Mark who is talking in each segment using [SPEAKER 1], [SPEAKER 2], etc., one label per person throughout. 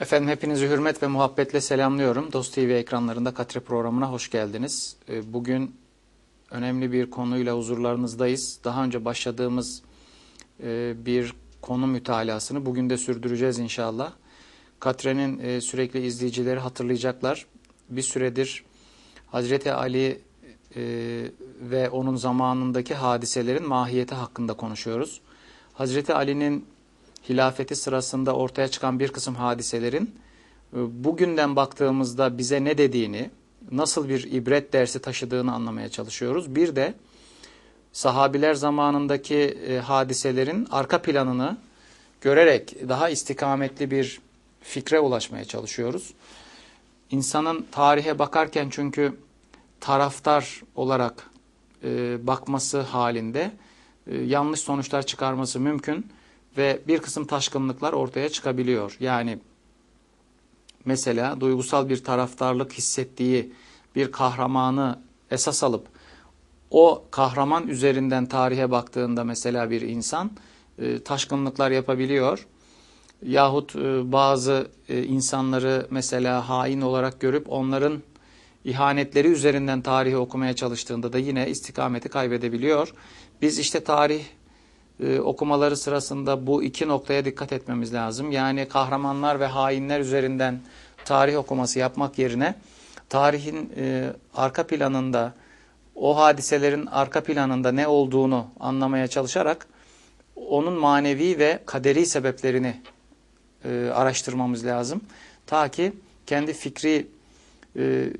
[SPEAKER 1] Efendim hepinizi hürmet ve muhabbetle selamlıyorum. Dost TV ekranlarında Katre programına hoş geldiniz. Ee, Bugün önemli bir konuyla huzurlarınızdayız. Daha önce başladığımız e, bir konu mütalasını bugün de sürdüreceğiz inşallah. Katre'nin e, sürekli izleyicileri hatırlayacaklar. Bir süredir Hazreti Ali e, ve onun zamanındaki hadiselerin mahiyeti hakkında konuşuyoruz. Hazreti Ali'nin hilafeti sırasında ortaya çıkan bir kısım hadiselerin e, bugünden baktığımızda bize ne dediğini, nasıl bir ibret dersi taşıdığını anlamaya çalışıyoruz. Bir de sahabiler zamanındaki e, hadiselerin arka planını görerek daha istikametli bir fikre ulaşmaya çalışıyoruz. İnsanın tarihe bakarken çünkü taraftar olarak e, bakması halinde yanlış sonuçlar çıkarması mümkün ve bir kısım taşkınlıklar ortaya çıkabiliyor. Yani mesela duygusal bir taraftarlık hissettiği bir kahramanı esas alıp o kahraman üzerinden tarihe baktığında mesela bir insan e, taşkınlıklar yapabiliyor. Yahut e, bazı e, insanları mesela hain olarak görüp onların ihanetleri üzerinden tarihi okumaya çalıştığında da yine istikameti kaybedebiliyor. Biz işte tarih e, okumaları sırasında bu iki noktaya dikkat etmemiz lazım. Yani kahramanlar ve hainler üzerinden tarih okuması yapmak yerine tarihin e, arka planında o hadiselerin arka planında ne olduğunu anlamaya çalışarak onun manevi ve kaderi sebeplerini e, araştırmamız lazım. Ta ki kendi fikri e,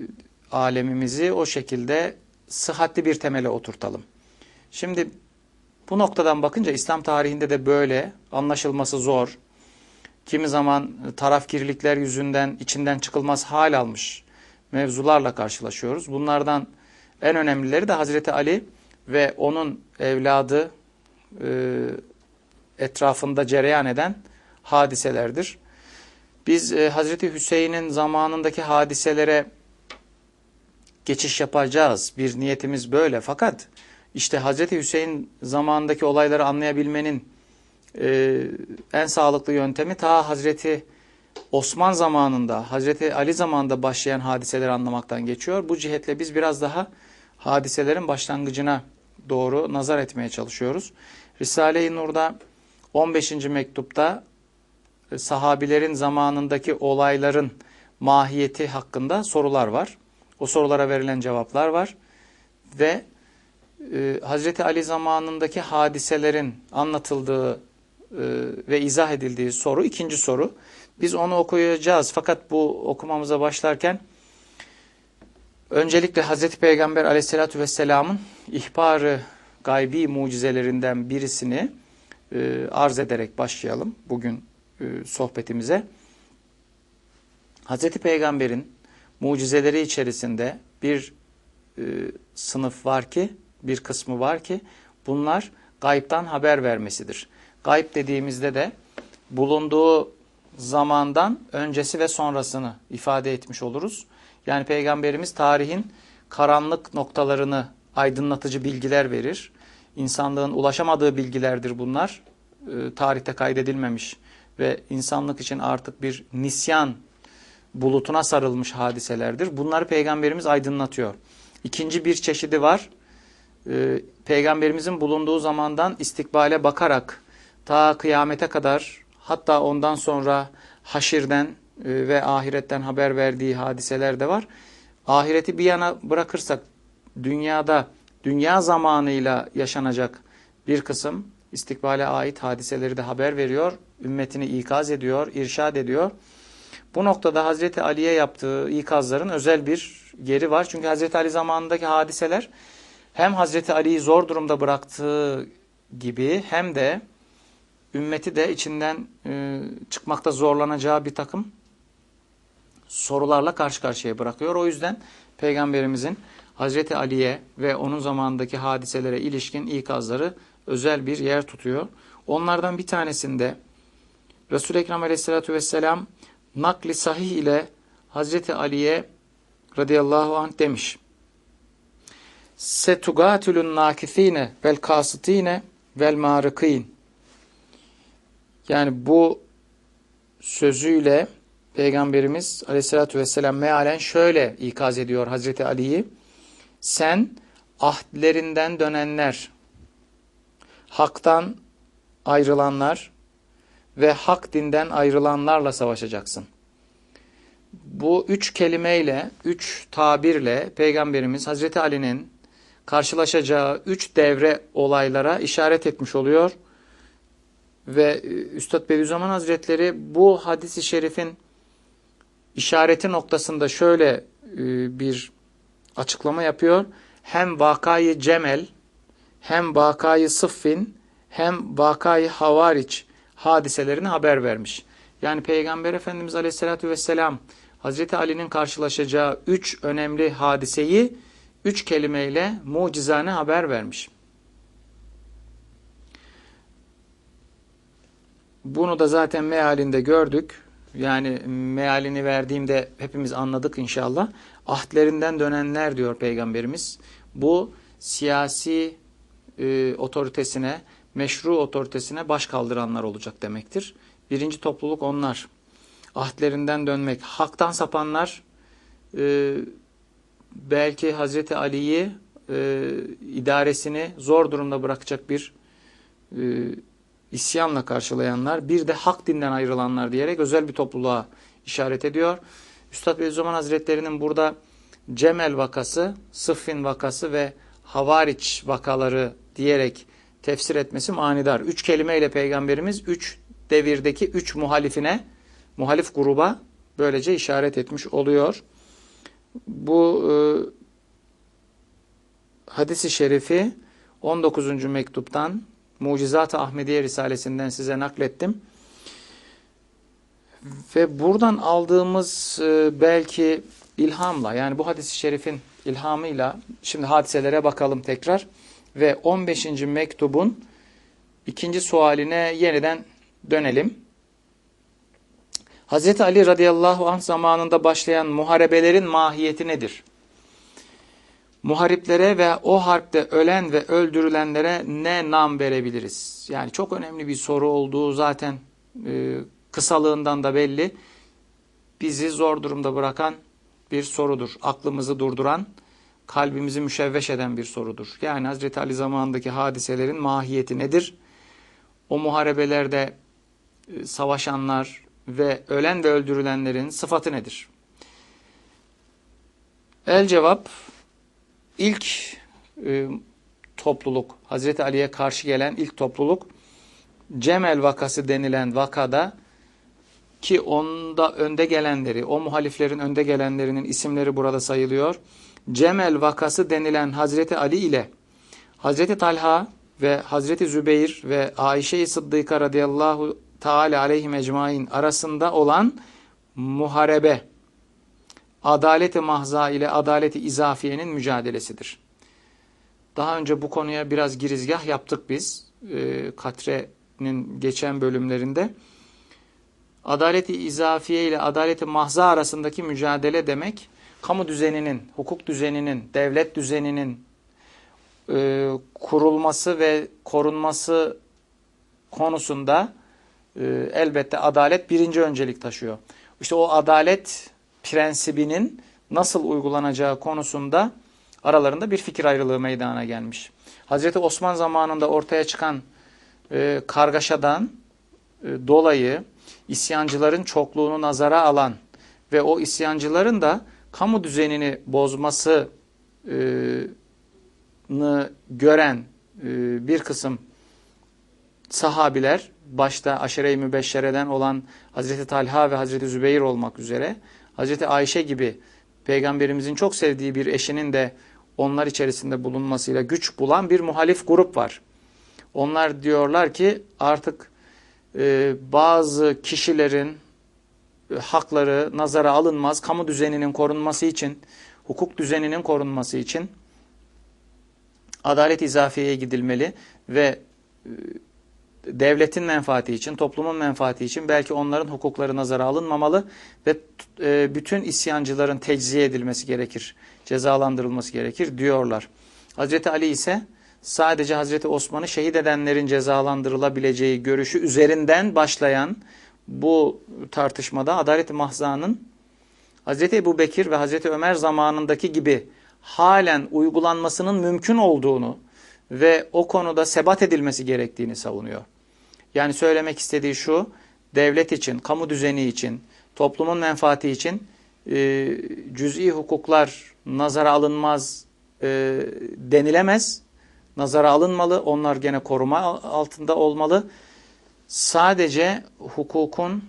[SPEAKER 1] alemimizi o şekilde sıhhatli bir temele oturtalım. Şimdi bu noktadan bakınca İslam tarihinde de böyle anlaşılması zor. Kimi zaman tarafkirlikler yüzünden içinden çıkılmaz hal almış mevzularla karşılaşıyoruz. Bunlardan en önemlileri de Hazreti Ali ve onun evladı e, etrafında cereyan eden hadiselerdir. Biz e, Hazreti Hüseyin'in zamanındaki hadiselere geçiş yapacağız. Bir niyetimiz böyle. Fakat işte Hazreti Hüseyin zamanındaki olayları anlayabilmenin e, en sağlıklı yöntemi ta Hazreti Osman zamanında, Hazreti Ali zamanında başlayan hadiseleri anlamaktan geçiyor. Bu cihetle biz biraz daha hadiselerin başlangıcına doğru nazar etmeye çalışıyoruz. Risale-i Nur'da 15. mektupta e, sahabilerin zamanındaki olayların mahiyeti hakkında sorular var. O sorulara verilen cevaplar var. Ve e, Hazreti Ali zamanındaki hadiselerin anlatıldığı e, ve izah edildiği soru ikinci soru. Biz onu okuyacağız fakat bu okumamıza başlarken öncelikle Hazreti Peygamber aleyhissalatü vesselamın ihbarı gaybi mucizelerinden birisini e, arz ederek başlayalım bugün e, sohbetimize. Hazreti Peygamber'in mucizeleri içerisinde bir sınıf var ki bir kısmı var ki bunlar gayiptan haber vermesidir. Gayb dediğimizde de bulunduğu zamandan öncesi ve sonrasını ifade etmiş oluruz. Yani Peygamberimiz tarihin karanlık noktalarını aydınlatıcı bilgiler verir. İnsanlığın ulaşamadığı bilgilerdir bunlar. E, tarihte kaydedilmemiş ve insanlık için artık bir nisyan bulutuna sarılmış hadiselerdir. Bunları Peygamberimiz aydınlatıyor. İkinci bir çeşidi var e, peygamberimizin bulunduğu zamandan istikbale bakarak ta kıyamete kadar hatta ondan sonra haşirden e, ve ahiretten haber verdiği hadiseler de var. Ahireti bir yana bırakırsak dünyada dünya zamanıyla yaşanacak bir kısım istikbale ait hadiseleri de haber veriyor. Ümmetini ikaz ediyor, irşad ediyor. Bu noktada Hazreti Ali'ye yaptığı ikazların özel bir yeri var. Çünkü Hazreti Ali zamanındaki hadiseler hem Hazreti Ali'yi zor durumda bıraktığı gibi hem de ümmeti de içinden e, çıkmakta zorlanacağı bir takım sorularla karşı karşıya bırakıyor. O yüzden Peygamberimizin Hazreti Ali'ye ve onun zamanındaki hadiselere ilişkin ikazları özel bir yer tutuyor. Onlardan bir tanesinde Resul-i Ekrem aleyhissalatü vesselam nakli sahih ile Hazreti Ali'ye radıyallahu anh demiş setugatulun nakithine vel kasitine vel marikin. Yani bu sözüyle Peygamberimiz aleyhissalatü vesselam mealen şöyle ikaz ediyor Hazreti Ali'yi. Sen ahdlerinden dönenler, haktan ayrılanlar ve hak dinden ayrılanlarla savaşacaksın. Bu üç kelimeyle, üç tabirle Peygamberimiz Hazreti Ali'nin karşılaşacağı üç devre olaylara işaret etmiş oluyor. Ve e, Üstad Bediüzzaman Hazretleri bu hadisi şerifin işareti noktasında şöyle e, bir açıklama yapıyor. Hem vakayı cemel, hem vakayı sıffin, hem vakayı havariç hadiselerini haber vermiş. Yani Peygamber Efendimiz Aleyhisselatü Vesselam Hazreti Ali'nin karşılaşacağı üç önemli hadiseyi üç kelimeyle mucizane haber vermiş. Bunu da zaten mealinde gördük. Yani mealini verdiğimde hepimiz anladık inşallah. Ahdlerinden dönenler diyor Peygamberimiz. Bu siyasi e, otoritesine, meşru otoritesine baş kaldıranlar olacak demektir. Birinci topluluk onlar. Ahdlerinden dönmek. Haktan sapanlar e, belki Hazreti Ali'yi e, idaresini zor durumda bırakacak bir e, isyanla karşılayanlar, bir de hak dinden ayrılanlar diyerek özel bir topluluğa işaret ediyor. Üstad Bediüzzaman Hazretleri'nin burada Cemel vakası, Sıffin vakası ve Havariç vakaları diyerek tefsir etmesi manidar. Üç kelimeyle Peygamberimiz üç devirdeki üç muhalifine, muhalif gruba böylece işaret etmiş oluyor. Bu e, hadisi şerifi 19. mektuptan Mucizat-ı Ahmediye Risalesinden size naklettim. Ve buradan aldığımız e, belki ilhamla yani bu hadis-i şerifin ilhamıyla şimdi hadiselere bakalım tekrar. Ve 15. mektubun ikinci sualine yeniden dönelim. Hazreti Ali radıyallahu anh zamanında başlayan muharebelerin mahiyeti nedir? Muhariplere ve o harpte ölen ve öldürülenlere ne nam verebiliriz? Yani çok önemli bir soru olduğu zaten e, kısalığından da belli. Bizi zor durumda bırakan bir sorudur. Aklımızı durduran, kalbimizi müşevveş eden bir sorudur. Yani Hazreti Ali zamanındaki hadiselerin mahiyeti nedir? O muharebelerde e, savaşanlar ve ölen ve öldürülenlerin sıfatı nedir? El cevap ilk e, topluluk, Hazreti Ali'ye karşı gelen ilk topluluk Cemel vakası denilen vakada ki onda önde gelenleri, o muhaliflerin önde gelenlerinin isimleri burada sayılıyor. Cemel vakası denilen Hazreti Ali ile Hazreti Talha ve Hazreti Zübeyir ve Ayşe-i Sıddıka radıyallahu teala aleyhi ecmain arasında olan muharebe adaleti mahza ile adaleti izafiyenin mücadelesidir. Daha önce bu konuya biraz girizgah yaptık biz. E, Katre'nin geçen bölümlerinde. Adaleti izafiye ile adaleti mahza arasındaki mücadele demek, kamu düzeninin, hukuk düzeninin, devlet düzeninin e, kurulması ve korunması konusunda e, elbette adalet birinci öncelik taşıyor. İşte o adalet prensibinin nasıl uygulanacağı konusunda aralarında bir fikir ayrılığı meydana gelmiş. Hazreti Osman zamanında ortaya çıkan e, kargaşadan e, dolayı isyancıların çokluğunu nazara alan ve o isyancıların da kamu düzenini bozmasını gören bir kısım sahabiler başta aşere-i mübeşşereden olan Hazreti Talha ve Hazreti Zübeyir olmak üzere Hazreti Ayşe gibi peygamberimizin çok sevdiği bir eşinin de onlar içerisinde bulunmasıyla güç bulan bir muhalif grup var. Onlar diyorlar ki artık e, bazı kişilerin e, hakları nazara alınmaz, kamu düzeninin korunması için, hukuk düzeninin korunması için adalet izafiyeye gidilmeli ve e, devletin menfaati için, toplumun menfaati için belki onların hukukları nazara alınmamalı ve e, bütün isyancıların tecziye edilmesi gerekir, cezalandırılması gerekir diyorlar. Hazreti Ali ise sadece Hazreti Osman'ı şehit edenlerin cezalandırılabileceği görüşü üzerinden başlayan bu tartışmada Adalet-i Mahza'nın Hz. Ebu Bekir ve Hz. Ömer zamanındaki gibi halen uygulanmasının mümkün olduğunu ve o konuda sebat edilmesi gerektiğini savunuyor. Yani söylemek istediği şu, devlet için, kamu düzeni için, toplumun menfaati için e, cüz'i hukuklar nazara alınmaz e, denilemez. Nazara alınmalı, onlar gene koruma altında olmalı. Sadece hukukun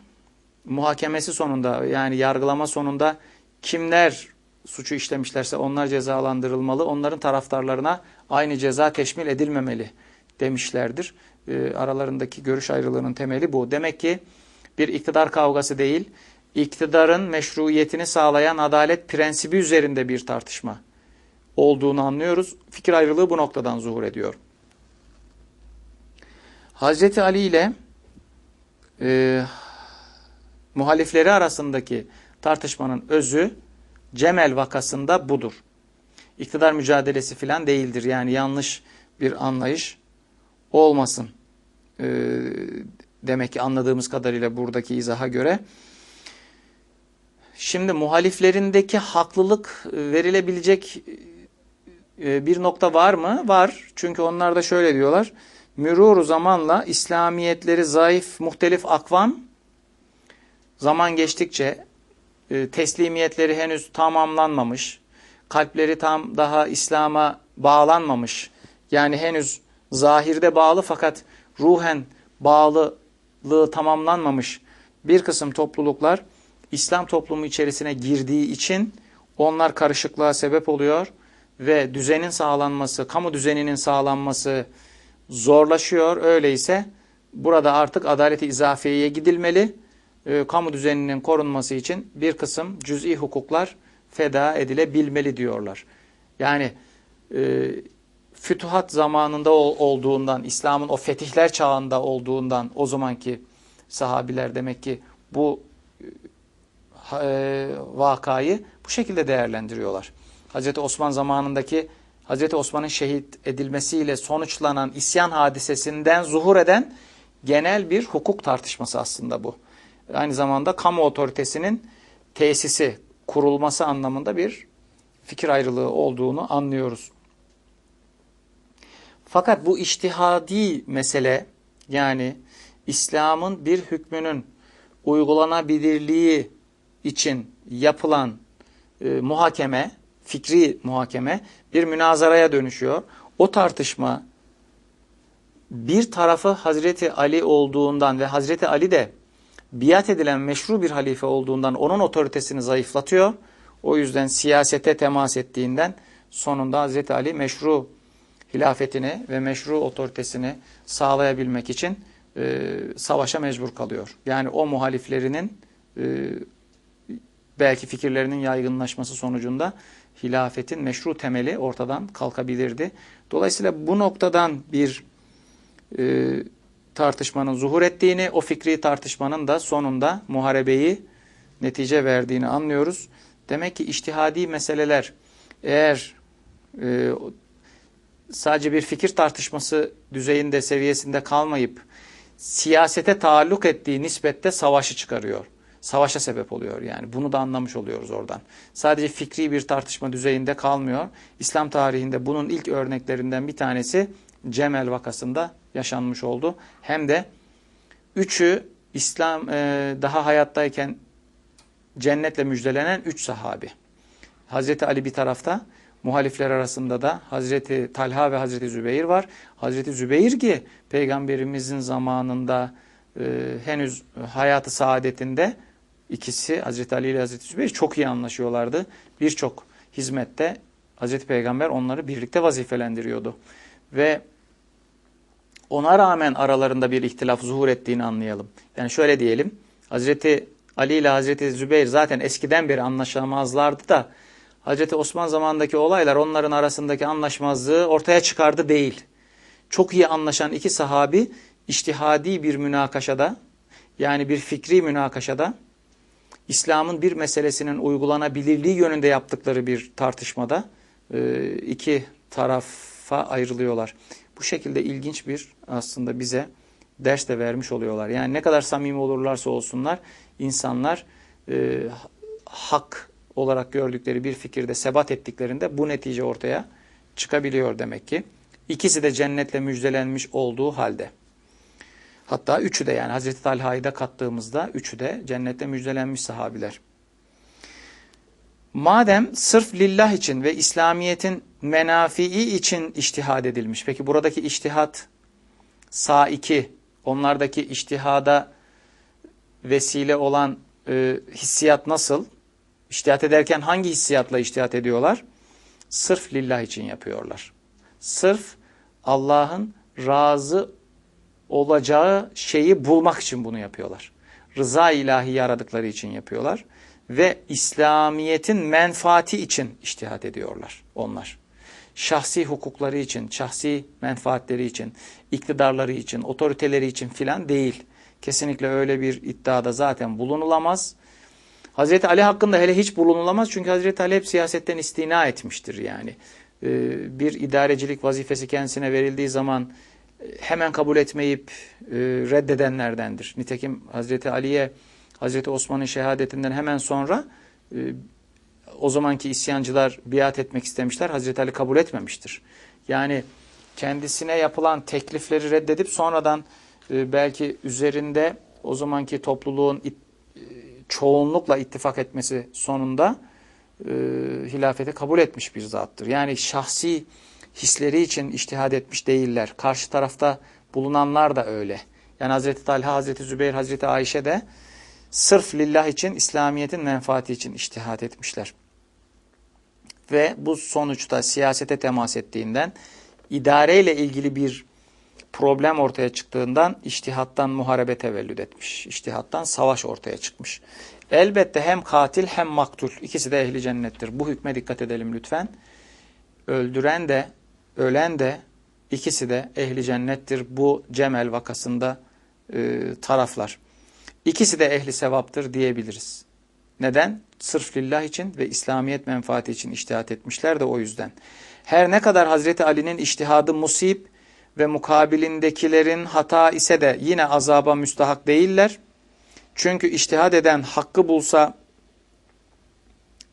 [SPEAKER 1] muhakemesi sonunda yani yargılama sonunda kimler suçu işlemişlerse onlar cezalandırılmalı. Onların taraftarlarına aynı ceza teşmil edilmemeli demişlerdir. E, aralarındaki görüş ayrılığının temeli bu. Demek ki bir iktidar kavgası değil, iktidarın meşruiyetini sağlayan adalet prensibi üzerinde bir tartışma olduğunu anlıyoruz. Fikir ayrılığı bu noktadan zuhur ediyor. Hazreti Ali ile e, muhalifleri arasındaki tartışmanın özü Cemel vakasında budur. İktidar mücadelesi filan değildir. Yani yanlış bir anlayış olmasın. E, demek ki anladığımız kadarıyla buradaki izaha göre. Şimdi muhaliflerindeki haklılık verilebilecek e, bir nokta var mı? Var. Çünkü onlar da şöyle diyorlar. Mürur zamanla İslamiyetleri zayıf, muhtelif akvam zaman geçtikçe e, teslimiyetleri henüz tamamlanmamış, kalpleri tam daha İslam'a bağlanmamış. Yani henüz zahirde bağlı fakat ruhen bağlılığı tamamlanmamış bir kısım topluluklar İslam toplumu içerisine girdiği için onlar karışıklığa sebep oluyor ve düzenin sağlanması, kamu düzeninin sağlanması zorlaşıyor. Öyleyse burada artık adaleti izafiyeye gidilmeli. E, kamu düzeninin korunması için bir kısım cüz'i hukuklar feda edilebilmeli diyorlar. Yani e, fütuhat zamanında ol, olduğundan, İslam'ın o fetihler çağında olduğundan o zamanki sahabiler demek ki bu e, vakayı bu şekilde değerlendiriyorlar. Hazreti Osman zamanındaki Hazreti Osman'ın şehit edilmesiyle sonuçlanan isyan hadisesinden zuhur eden genel bir hukuk tartışması aslında bu. Aynı zamanda kamu otoritesinin tesisi, kurulması anlamında bir fikir ayrılığı olduğunu anlıyoruz. Fakat bu iştihadi mesele yani İslam'ın bir hükmünün uygulanabilirliği için yapılan e, muhakeme fikri muhakeme bir münazaraya dönüşüyor. O tartışma bir tarafı Hazreti Ali olduğundan ve Hazreti Ali de biat edilen meşru bir halife olduğundan onun otoritesini zayıflatıyor. O yüzden siyasete temas ettiğinden sonunda Hazreti Ali meşru hilafetini ve meşru otoritesini sağlayabilmek için e, savaşa mecbur kalıyor. Yani o muhaliflerinin e, belki fikirlerinin yaygınlaşması sonucunda hilafetin meşru temeli ortadan kalkabilirdi. Dolayısıyla bu noktadan bir e, tartışmanın zuhur ettiğini, o fikri tartışmanın da sonunda muharebeyi netice verdiğini anlıyoruz. Demek ki iştihadi meseleler eğer e, sadece bir fikir tartışması düzeyinde, seviyesinde kalmayıp siyasete taalluk ettiği nispette savaşı çıkarıyor savaşa sebep oluyor yani. Bunu da anlamış oluyoruz oradan. Sadece fikri bir tartışma düzeyinde kalmıyor. İslam tarihinde bunun ilk örneklerinden bir tanesi Cemel vakasında yaşanmış oldu. Hem de üçü İslam e, daha hayattayken cennetle müjdelenen üç sahabi. Hazreti Ali bir tarafta, muhalifler arasında da Hazreti Talha ve Hazreti Zübeyir var. Hazreti Zübeyir ki peygamberimizin zamanında e, henüz hayatı saadetinde ikisi Hazreti Ali ile Hazreti Zübeyir çok iyi anlaşıyorlardı. Birçok hizmette Hazreti Peygamber onları birlikte vazifelendiriyordu. Ve ona rağmen aralarında bir ihtilaf zuhur ettiğini anlayalım. Yani şöyle diyelim. Hazreti Ali ile Hazreti Zübeyir zaten eskiden beri anlaşamazlardı da Hazreti Osman zamanındaki olaylar onların arasındaki anlaşmazlığı ortaya çıkardı değil. Çok iyi anlaşan iki sahabi iştihadi bir münakaşada yani bir fikri münakaşada İslam'ın bir meselesinin uygulanabilirliği yönünde yaptıkları bir tartışmada e, iki tarafa ayrılıyorlar. Bu şekilde ilginç bir aslında bize ders de vermiş oluyorlar. Yani ne kadar samimi olurlarsa olsunlar insanlar e, hak olarak gördükleri bir fikirde sebat ettiklerinde bu netice ortaya çıkabiliyor demek ki. İkisi de cennetle müjdelenmiş olduğu halde. Hatta üçü de yani Hazreti Talha'yı da kattığımızda üçü de cennetle müjdelenmiş sahabiler. Madem sırf lillah için ve İslamiyet'in menafii için iştihad edilmiş. Peki buradaki iştihat saiki, onlardaki iştihada vesile olan e, hissiyat nasıl? İştihat ederken hangi hissiyatla iştihat ediyorlar? Sırf lillah için yapıyorlar. Sırf Allah'ın razı olacağı şeyi bulmak için bunu yapıyorlar. Rıza ilahi aradıkları için yapıyorlar. Ve İslamiyet'in menfaati için iştihat ediyorlar onlar. Şahsi hukukları için, şahsi menfaatleri için, iktidarları için, otoriteleri için filan değil. Kesinlikle öyle bir iddiada zaten bulunulamaz. Hazreti Ali hakkında hele hiç bulunulamaz çünkü Hazreti Ali hep siyasetten istina etmiştir yani. Ee, bir idarecilik vazifesi kendisine verildiği zaman e, hemen kabul etmeyip e, reddedenlerdendir. Nitekim Hazreti Ali'ye Hazreti Osman'ın şehadetinden hemen sonra e, o zamanki isyancılar biat etmek istemişler. Hazreti Ali kabul etmemiştir. Yani kendisine yapılan teklifleri reddedip sonradan belki üzerinde o zamanki topluluğun çoğunlukla ittifak etmesi sonunda e, hilafete kabul etmiş bir zattır. Yani şahsi hisleri için iştihad etmiş değiller. Karşı tarafta bulunanlar da öyle. Yani Hazreti Talha, Hazreti Zübeyir, Hazreti Ayşe de sırf lillah için, İslamiyet'in menfaati için iştihad etmişler. Ve bu sonuçta siyasete temas ettiğinden idareyle ilgili bir problem ortaya çıktığından iştihattan muharebe tevellüd etmiş. İştihattan savaş ortaya çıkmış. Elbette hem katil hem maktul ikisi de ehli cennettir. Bu hükme dikkat edelim lütfen. Öldüren de ölen de ikisi de ehli cennettir. Bu Cemel vakasında e, taraflar. İkisi de ehli sevaptır diyebiliriz. Neden? Sırf lillah için ve İslamiyet menfaati için iştihat etmişler de o yüzden. Her ne kadar Hazreti Ali'nin iştihadı musib ve mukabilindekilerin hata ise de yine azaba müstahak değiller. Çünkü iştihad eden hakkı bulsa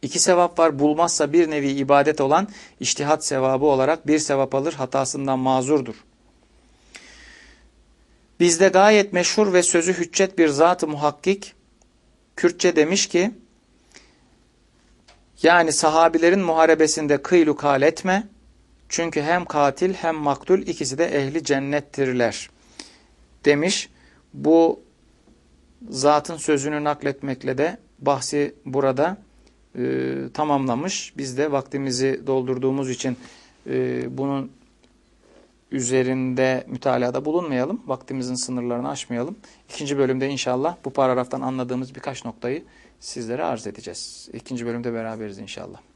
[SPEAKER 1] iki sevap var. Bulmazsa bir nevi ibadet olan iştihat sevabı olarak bir sevap alır. Hatasından mazurdur. Bizde gayet meşhur ve sözü hüccet bir zat-ı muhakkik Kürtçe demiş ki yani sahabilerin muharebesinde kıylu kal etme çünkü hem katil hem maktul ikisi de ehli cennettirler demiş. Bu zatın sözünü nakletmekle de bahsi burada e, tamamlamış. Biz de vaktimizi doldurduğumuz için e, bunun üzerinde mütalada bulunmayalım. Vaktimizin sınırlarını aşmayalım. İkinci bölümde inşallah bu paragraftan anladığımız birkaç noktayı sizlere arz edeceğiz. İkinci bölümde beraberiz inşallah.